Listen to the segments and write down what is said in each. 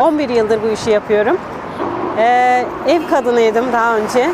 11 yıldır bu işi yapıyorum. Ee, ev kadınıydım daha önce.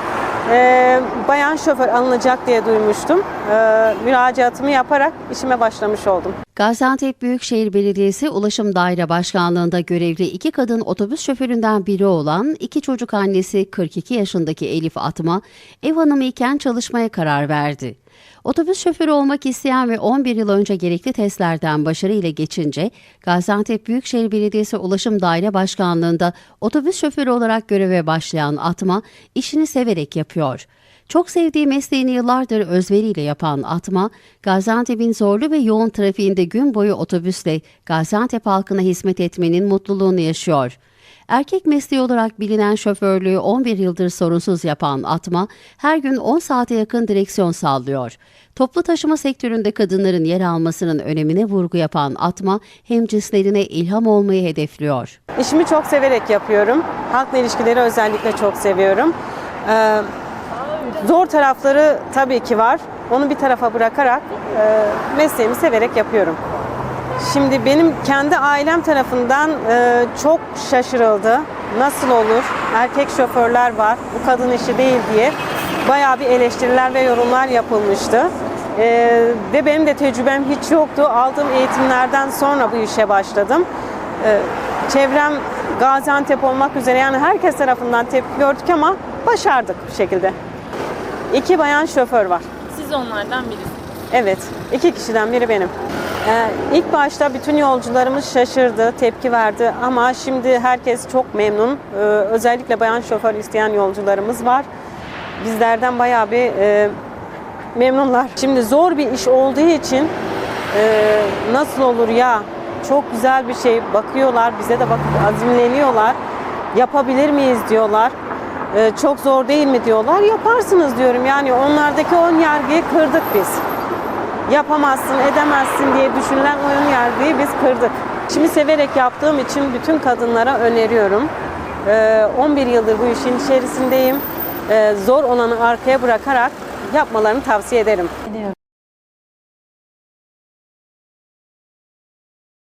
Ee, bayan şoför alınacak diye duymuştum. Ee, müracaatımı yaparak işime başlamış oldum. Gaziantep Büyükşehir Belediyesi Ulaşım Daire Başkanlığı'nda görevli iki kadın otobüs şoföründen biri olan iki çocuk annesi 42 yaşındaki Elif Atma, ev hanımı iken çalışmaya karar verdi. Otobüs şoförü olmak isteyen ve 11 yıl önce gerekli testlerden başarıyla geçince Gaziantep Büyükşehir Belediyesi Ulaşım Daire Başkanlığı'nda otobüs şoförü olarak göreve başlayan Atma işini severek yapıyor. Çok sevdiği mesleğini yıllardır özveriyle yapan Atma, Gaziantep'in zorlu ve yoğun trafiğinde gün boyu otobüsle Gaziantep halkına hizmet etmenin mutluluğunu yaşıyor. Erkek mesleği olarak bilinen şoförlüğü 11 yıldır sorunsuz yapan Atma, her gün 10 saate yakın direksiyon sallıyor. Toplu taşıma sektöründe kadınların yer almasının önemine vurgu yapan Atma, hemcinslerine ilham olmayı hedefliyor. İşimi çok severek yapıyorum. Halkla ilişkileri özellikle çok seviyorum. Ee, zor tarafları tabii ki var. Onu bir tarafa bırakarak e, mesleğimi severek yapıyorum. Şimdi benim kendi ailem tarafından e, çok şaşırıldı. Nasıl olur? Erkek şoförler var. Bu kadın işi değil diye bayağı bir eleştiriler ve yorumlar yapılmıştı. E, ve benim de tecrübem hiç yoktu. Aldığım eğitimlerden sonra bu işe başladım. E, çevrem Gaziantep olmak üzere yani herkes tarafından tepki gördük ama başardık bir şekilde. İki bayan şoför var. Siz onlardan birisiniz. Evet, iki kişiden biri benim. Ee, ilk başta bütün yolcularımız şaşırdı, tepki verdi ama şimdi herkes çok memnun. Ee, özellikle bayan şoför isteyen yolcularımız var. Bizlerden bayağı bir e, memnunlar. Şimdi zor bir iş olduğu için e, nasıl olur ya çok güzel bir şey bakıyorlar, bize de bakıp azimleniyorlar. Yapabilir miyiz diyorlar. Ee, çok zor değil mi diyorlar. Yaparsınız diyorum. Yani onlardaki ön yargıyı kırdık biz yapamazsın, edemezsin diye düşünülen oyun yargıyı biz kırdık. Şimdi severek yaptığım için bütün kadınlara öneriyorum. Ee, 11 yıldır bu işin içerisindeyim. Ee, zor olanı arkaya bırakarak yapmalarını tavsiye ederim.